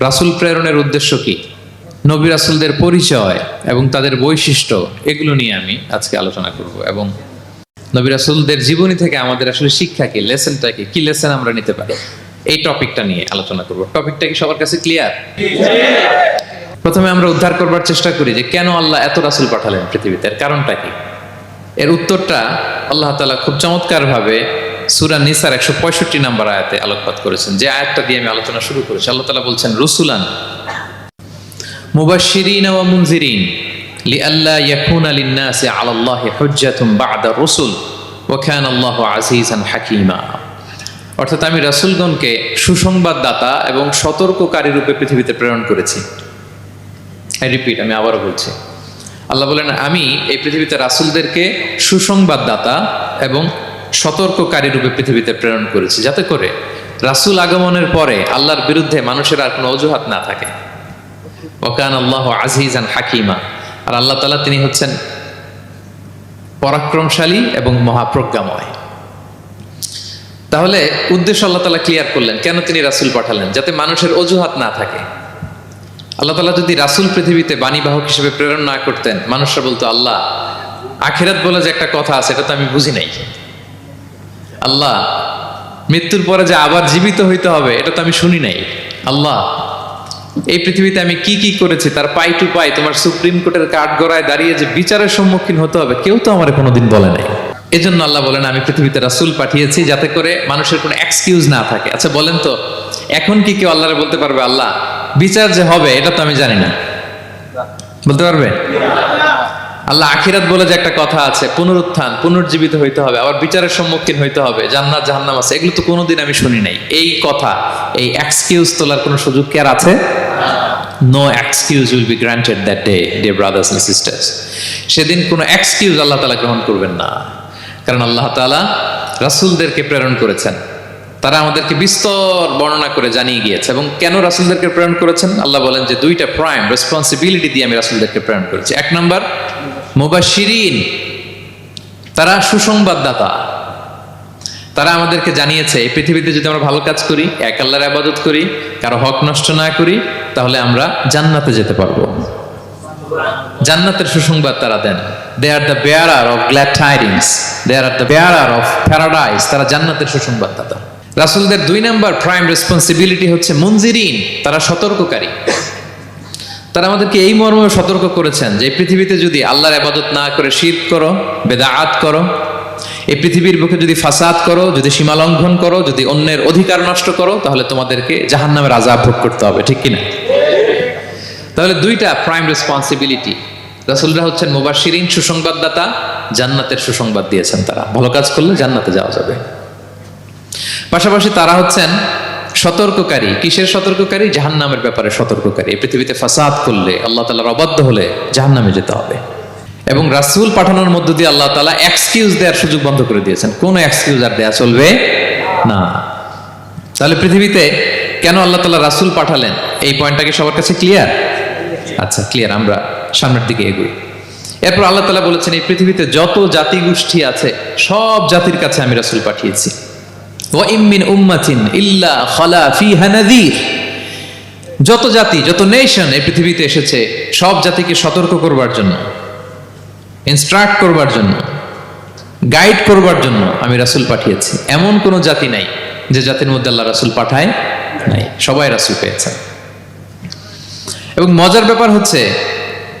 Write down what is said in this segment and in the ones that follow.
রাসূল প্রেরণের উদ্দেশ্য কি? নবী রাসুলদের পরিচয় এবং তাদের বৈশিষ্ট্য, এগুলো নিয়ে আমি আজকে আলোচনা করব এবং নবী রাসুলদের জীবনী থেকে আমাদের আসলে শিক্ষা কি, লেসনটা কি কি লেসন আমরা নিতে পারি? এই টপিকটা নিয়ে আলোচনা করব। টপিকটা কি সবার কাছে ক্লিয়ার? প্রথমে আমরা উদ্ধার করবার চেষ্টা করি যে কেন আল্লাহ এত রাসুল পাঠালেন পৃথিবীতে, এর কারণটা কি? এর উত্তরটা আল্লাহ তাআলা খুব চমৎকার ভাবে সূরা নিসার একশো পঁয়ষট্টি নাম্বার আয়াতে আলোকপাত করেছেন। যে আয়াতটা দিয়ে আমি আলোচনা শুরু করেছি। আল্লাহ তাআলা বলছেন, রসুলান মুনজিরিন বা'দা অর্থাৎ আমি রাসূলগণকে সুসংবাদদাতা এবং সতর্ককারী রূপে পৃথিবীতে প্রেরণ করেছি। আই রিপিট আমি আবারও বলছি। আল্লাহ বলেন, আমি এই পৃথিবীতে রাসূলদেরকে সুসংবাদদাতা এবং সতর্ককারী রূপে পৃথিবীতে প্রেরণ করেছি। যাতে করে রাসূল আগমনের পরে আল্লাহর বিরুদ্ধে মানুষের আর কোনো অজুহাত না থাকে। ওকান আল্লাহ আজিজান হাকিমা। আর আল্লাহ তালা তিনি হচ্ছেন পরাক্রমশালী এবং মহাপ্রজ্ঞাময়। তাহলে উদ্দেশ্য আল্লাহ তালা ক্লিয়ার করলেন, কেন তিনি রাসূল পাঠালেন? যাতে মানুষের অজুহাত না থাকে। আল্লাহ তালা যদি রাসূল পৃথিবীতে বাণীবাহক হিসেবে প্রেরণ না করতেন, মানুষরা বলতো, আল্লাহ, আখেরাত বলে যে একটা কথা আছে, এটা তো আমি বুঝি নাই। আল্লাহ, মৃত্যুর পরে যে আবার জীবিত হইতে হবে, এটা তো আমি শুনি নাই। আল্লাহ, এই পৃথিবীতে আমি কি কি করেছি, তার পাই টু পাই, তোমার সুপ্রিম কোর্টের কাঠ গড়ায় দাঁড়িয়ে যে বিচারের সম্মুখীন হতে হবে, কেউ তো আমার কোনোদিন বলে নাই। এজন্য আল্লাহ বলেন, আমি পৃথিবীতে রাসুল পাঠিয়েছি যাতে করে মানুষের কোনো এক্সকিউজ না থাকে। আচ্ছা বলেন তো, এখন কি কেউ আল্লাহরে বলতে পারবে, আল্লাহ, বিচার যে হবে, এটা তো আমি জানি না। বলতে পারবে? আল্লাহ আখিরাত বলে যে একটা কথা আছে, পুনরুত্থান, পুনর্জীবিত হইতে হবে, আবার বিচারের সম্মুখীন হইতে হবে, জান্নাত, জাহান্নাম আছে, এগুলো তো কোনোদিন আমি শুনি নাই। এই কথা, এই এক্সকিউজ তোলার কোনো সুযোগ কি আর আছে? No excuse will be granted that day dear brothers and sisters সেদিন কোনো এক্সকিউজ আল্লাহ তালা গ্রহণ করবেন না। কারণ আল্লাহ তালা রাসূলদেরকে প্রেরণ করেছেন। তারা আমাদেরকে বিস্তর বর্ণনা করে জানিয়ে গিয়েছে। এবং কেন রাসূলদেরকে প্রেরণ করেছেন? আল্লাহ বলেন যে দুইটা প্রাইম রেসপন্সিবিলিটি দিয়ে আমি রাসূলদেরকে প্রেরণ করেছি। এক নাম্বার মুবাশশিরিন, তারা সুসংবাদদাতা। তারা আমাদেরকে জানিয়েছে, এই পৃথিবীতে যদি আমরা ভালো কাজ করি, এক আল্লাহর আবাদত করি, কারও হক নষ্ট না করি, তাহলে আমরা জান্নাতে যেতে পারব। জান্নাতের সুসংবাদ তারা দেন। They are the bearer of glad tidings they are the bearer of paradise তারা জান্নাতের সুসংবাদদাতা। রাসূলদের দুই নাম্বার প্রাইম রেসপন্সিবিলিটি হচ্ছে মুনজিরিন তারা সতর্ককারী। তারা আমাদেরকে এই মর্মে সতর্ক করেছেন যে পৃথিবীতে যদি আল্লাহর আবাদত না করে শীত করো, বেদাআত করো, এই পৃথিবীর বুকে যদি ফাসাদ করো, যদি সীমা লঙ্ঘন করো, যদি অন্যের অধিকার নষ্ট করো, তাহলে তোমাদেরকে জাহান্নামের আজাব ভোগ করতে হবে। ঠিক কিনা? তাহলে দুইটা প্রাইম রেসপন্সিবিলিটি রাসূলরা হচ্ছেন মুবাশশিরিন, সুসংবাদদাতা, জান্নাতের সুসংবাদ দিয়েছেন তারা। ভালো কাজ করলে জান্নাতে যাওয়া যাবে। পাশাপাশি তারা হচ্ছেন সতর্ককারী। কিসের সতর্ককারী? জাহান্নামের ব্যাপারে সতর্ককারী। পৃথিবীতে ফাসাদ করলে আল্লাহ তালার অবাধ্য হলে জাহান্নামে যেতে হবে। এবং রাসূল পাঠানোর মধ্য দিয়ে আল্লাহ তালা এক্সকিউজ দেওয়ার সুযোগ বন্ধ করে দিয়েছেন। কোনো এক্সকিউজ আর দেয়া চলবে না। তাহলে পৃথিবীতে কেন আল্লাহ তালা রাসূল পাঠালেন? এই পয়েন্টটাকে সবার কাছে ক্লিয়ার আচ্ছা ক্লিয়ার আমরা সামনের দিকে এগোই। এরপর আল্লাহ তালা বলেছেন, এই পৃথিবীতে যত জাতি গোষ্ঠী আছে, সব জাতির কাছে আমি রাসূল পাঠিয়েছি। ইল্লা খালা নাযীর। যত জাতি, যত নেশন এই পৃথিবীতে এসেছে, সব জাতিকে সতর্ক করবার জন্য ইনস্ট্রাক্ট করবার জন্য গাইড করবার জন্য আমি রাসূল পাঠিয়েছি। এমন কোনো জাতি নাই যে জাতির মধ্যে আল্লাহ রাসুল পাঠায় নাই, সবাই রাসুল পেয়েছেন এবং মজার ব্যাপার হচ্ছে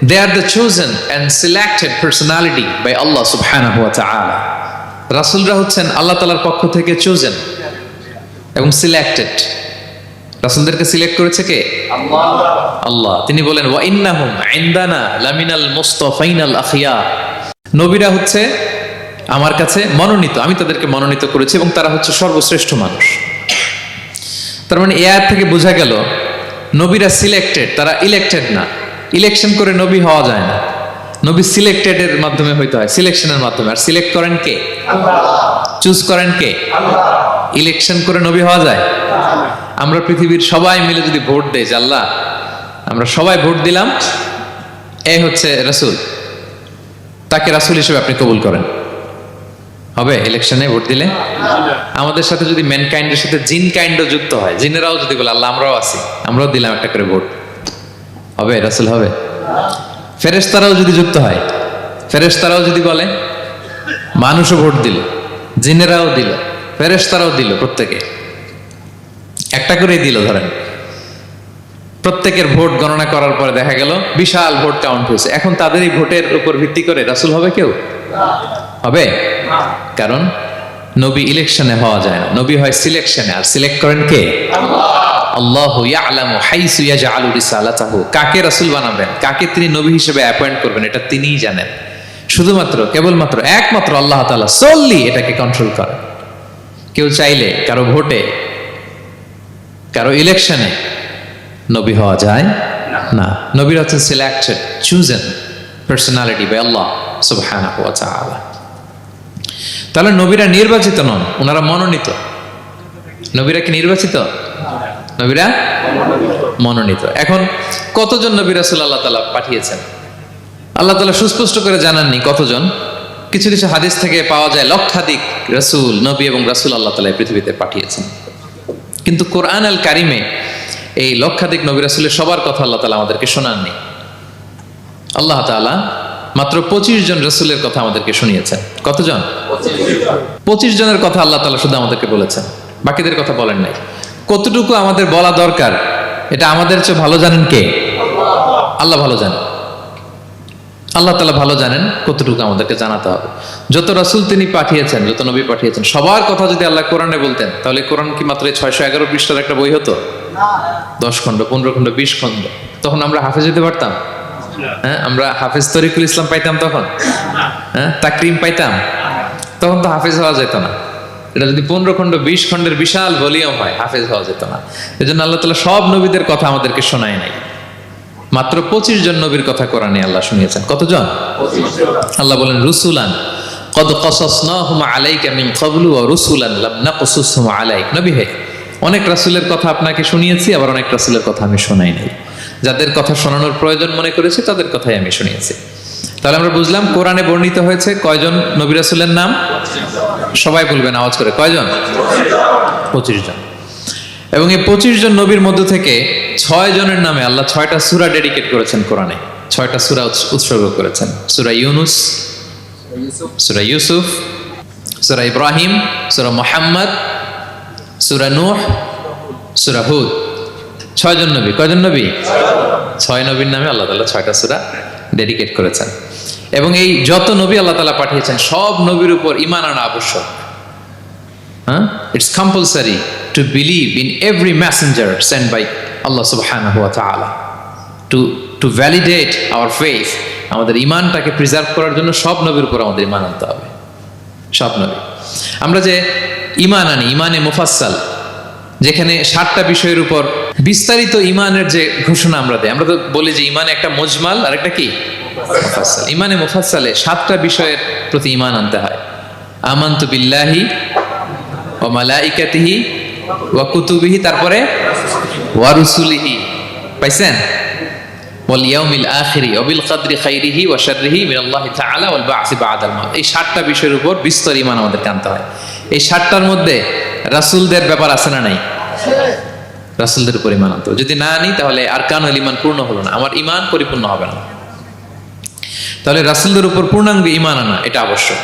they are the chosen and selected personality by আল্লাহ সুবহানাহু ওয়া তাআলা। রাসূলরা হচ্ছেন আল্লাহ তাআলার পক্ষ থেকে চোজেন এবং সিলেক্টেড রাসূলদেরকে সিলেক্ট করেছে কে? আল্লাহ। তিনি বলেন ওয়া ইন্নাহুম ইনদানা লামিনাল মুস্তাফাইনাল আখিয়া। নবীরা হচ্ছে আমার কাছে মনোনীত আমি তাদেরকে মনোনীত করেছি এবং তারা হচ্ছে সর্বশ্রেষ্ঠ মানুষ। তার মানে এ আয়াত থেকে বোঝা গেল নবীরা সিলেক্টেড তারা ইলেক্টেড না। ইলেকশন করে নবী হওয়া যায় না। নবী সিলেক্টেড এর মাধ্যমে হইতে হয়। সিলেকশনের মাধ্যমে। আর সিলেক্ট করেন কে? চুজ করেন কে? ইলেকশন করে নবী হওয়া যায়? আমরা পৃথিবীর সবাই মিলে যদি ভোট দেই যে আল্লাহ আমরা সবাই ভোট দিলাম এ হচ্ছে রাসূল। তাকে রাসূল হিসেবে আপনি কবুল করেন। হবে? ইলেকশনে ভোট দিলে? আমাদের সাথে যদি ম্যান কাইন্ডের সাথে জিন কাইন্ডও যুক্ত হয় জিনেরাও যদি বলে আল্লাহ আমরাও আছি। আমরাও দিলাম একটা করে ভোট। হবে? রাসূল হবে? ফেরেশতারাও যদি যুক্ত হয়, ফেরেশতারাও যদি বলে, মানুষও ভোট দিল, জিনেরাও দিল, ফেরেশতারাও দিল প্রত্যেকে। একটা করেই দিল ধরেন। প্রত্যেকের ভোট গণনা করার পরে দেখা গেল, বিশাল ভোট কাউন্ট হয়েছে। এখন তাদের এই ভোটের উপর ভিত্তি করে রাসুল হবে কেউ? হবে? কারণ নবী ইলেকশনে হওয়া যায় না। নবী হয় সিলেকশনে আর সিলেক্ট করেন কে? আল্লাহু ইয়ালামু হাইসু ইয়াজআলু রিসালাতাহু। কাকে রাসূল বানাবেন? কাকে তিনি নবী হিসেবে অ্যাপয়েন্ট করবেন? এটা তিনিই জানেন। শুধুমাত্র, কেবলমাত্র একমাত্র আল্লাহ তাআলা এটাকে কন্ট্রোল করেন। কেউ চাইলে কারও ভোটে, কারও ইলেকশনে নবী হওয়া যায় না। নবীর হচ্ছেন সিলেক্টেড চুজেন পার্সোনালিটি বাই আল্লাহ সুবহানাহু ওয়া তাআলা। তাহলে নবীরা নির্বাচিত নন, ওনারা মনোনীত। নবীরা কি নির্বাচিত? নবীরা মনোনীত। এখন কতজন নবী রাসূল আল্লাহ তাআলা পাঠিয়েছেন? আল্লাহ তাআলা সুস্পষ্ট করে জানাননি কতজন। কিছু কিছু হাদিস থেকে পাওয়া যায় লক্ষাধিক রাসূল, নবী এবং রাসূল আল্লাহ এই পৃথিবীতে পাঠিয়েছেন। কিন্তু কোরআন আল কারিমে এই লক্ষাধিক নবী রাসুলের সবার কথা আল্লাহ তালা আমাদেরকে শোনাননি। আল্লাহ তাআলা মাত্র পঁচিশ জন রসুলের কথা আমাদেরকে শুনিয়েছেন। কতজন? পঁচিশ জনের কথা আল্লাহ তাআলা শুধু আমাদেরকে বলেছেন। বাকিদের কথা বলেন নাই। কতটুকু আমাদের বলা দরকার? এটা আমাদের চেয়ে ভালো জানেন কে? আল্লাহ ভালো জানেন। আল্লাহ তালা ভালো জানেন কতটুকু আমাদেরকে জানাতে হবে। যত রাসূল তিনি পাঠিয়েছেন, যত নবী পাঠিয়েছেন, সবার কথা যদি আল্লাহ কোরআনে বলতেন, তাহলে কোরআন কি মাত্র ছয়শো এগারো পৃষ্ঠার একটা বই হতো? দশ খণ্ড, পনেরো খণ্ড, বিশ খণ্ড। তখন আমরা হাফেজ হতে পারতাম? হ্যাঁ আমরা হাফেজ তরিকুল ইসলাম পাইতাম তখন? হ্যাঁ তাকরিম পাইতাম? তখন তো হাফেজ হওয়া যেত না। এটা যদি পনেরো খণ্ড, বিশ খণ্ডের বিশাল ভলিউম হয়, হাফেজ হওয়া যেত না। এই জন্য আল্লাহ তালা সব নবীদের কথা আমাদেরকে শোনায় নাই। মাত্র পঁচিশ জন নবীর কথা কোরআনে আল্লাহ শুনিয়েছেন। কতজন? আল্লাহ বলেন, রুসুলান কদ কসসনাহুম আলাইকা মিন ক্বাবলু ওয়া রুসুলান লাম নাকসুসহুম আলাইক। নবী হে, অনেক রাসূলের কথা আপনাকে শুনিয়েছি, আবার অনেক রাসূলের কথা আমি শোনাই নাই। যাদের কথা শোনানোর প্রয়োজন মনে করেছি, তাদের কথাই আমি শুনিয়েছি। তাহলে আমরা বুঝলাম কোরআনে বর্ণিত হয়েছে কয়জন নবী রাসূলের নাম? সবাই বলবেন, আওয়াজ করে। কয়জন? পঁচিশ জন। এবং এই পঁচিশ জন নবীর মধ্য থেকে ছয় জনের নামে আল্লাহ ছয়টা সুরা ডেডিকেট করেছেন কোরআনে। ছয়টা সুরা উৎসর্গ করেছেন। সুরা ইউনুস, সুরা ইউসুফ, সুরা ইব্রাহিম, সুরা মোহাম্মদ, সুরা নূহ, সুরা হুদ। ছয়জন নবী। কয়জন নবী? ছয় নবীর নামে আল্লাহ তাআলা ছয়টা সুরা ডেডিকেট করেছেন এবং এই যত নবী আল্লাহ তালা পাঠিয়েছেন সব নবীর উপর ইমান আনা আবশ্যক Huh? It's compulsory to believe in every messenger sent by Allah subhanahu wa ta'ala. To, to validate our faith, আমাদের ইমানটাকে প্রিজার্ভ করার জন্য সব নবীর উপর আমাদের ইমান আনতে হবে সব নবী আমরা যে ইমান আনি ইমানে মুফাসসাল যেখানে সাতটা বিষয়ের উপর বিস্তারিত ইমানের যে ঘোষণা আমরা দেয় আমরা তো বলি যে ইমানে একটা মজমাল আর একটা কি ইমানে মুফাসসালে সাতটা বিষয়ের প্রতি ইমান আনতে হয়। আমান্তু বিল্লাহি ও মালাইকাতিহি ওয়া কুতুবিহি, তারপরে ওয়ারুসুলিহি পাইছেন? ওয়াল ইয়াউমিল আখিরি ওয়া বিল কদরি খাইরিহি ওয়া শাররিহি মিনাল্লাহি তাআলা ওয়াল বা'সি বা'দাল মাউত। এই সাতটা বিষয়ের উপর বিস্তর ঈমান আমাদের আনতে হয়। এই সাতটার মধ্যে রাসূলদের ব্যাপার আছে না নাই? রাসুলদের উপর ঈমান আনতে যদি না আনি তাহলে আরকানুল ইমান পূর্ণ হলো না। আমার ইমান পরিপূর্ণ হবে না। তাহলে রাসুলদের উপর পূর্ণাঙ্গ ইমান আনা এটা আবশ্যক।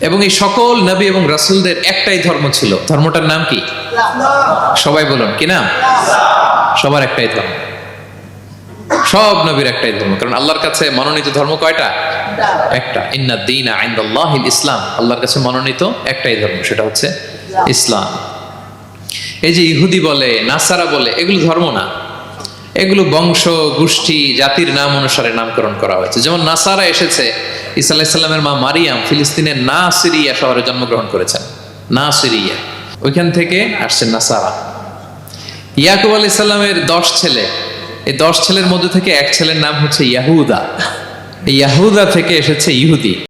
এবং এই সকল নবী এবং রাসুলদের একটাই ধর্ম ছিল। ধর্মটার নাম কি? সবাই বলুন কি নাম? সবার একটাই ধর্ম। সব নবীর একটাই ধর্ম। কারণ আল্লাহর কাছে মনোনীত ধর্ম কয়টা? একটা। ইন্না দিন আইন্দাল্লাহিল ইসলাম। আল্লাহর কাছে মনোনীত একটাই ধর্ম, সেটা হচ্ছে ইসলাম। এই যে ইহুদি বলে, নাসারা বলে, এগুলো ধর্ম না। এগুলো বংশ, গোষ্ঠী, জাতির নাম অনুসারে নামকরণ করা হয়েছে। যেমন নাসারা এসেছে ইসা আলাইসাল্লামের মা মারিয়াম ফিলিস্তিনের না সিরিয়া শহরে জন্মগ্রহণ করেছেন। না সিরিয়া ওইখান থেকে আসছে নাসারা। ইয়াকুব আলাইহিস সালামের দশ ছেলে এই দশ ছেলের মধ্যে থেকে এক ছেলের নাম হচ্ছে ইয়াহুদা। ইয়াহুদা থেকে এসেছে ইহুদি।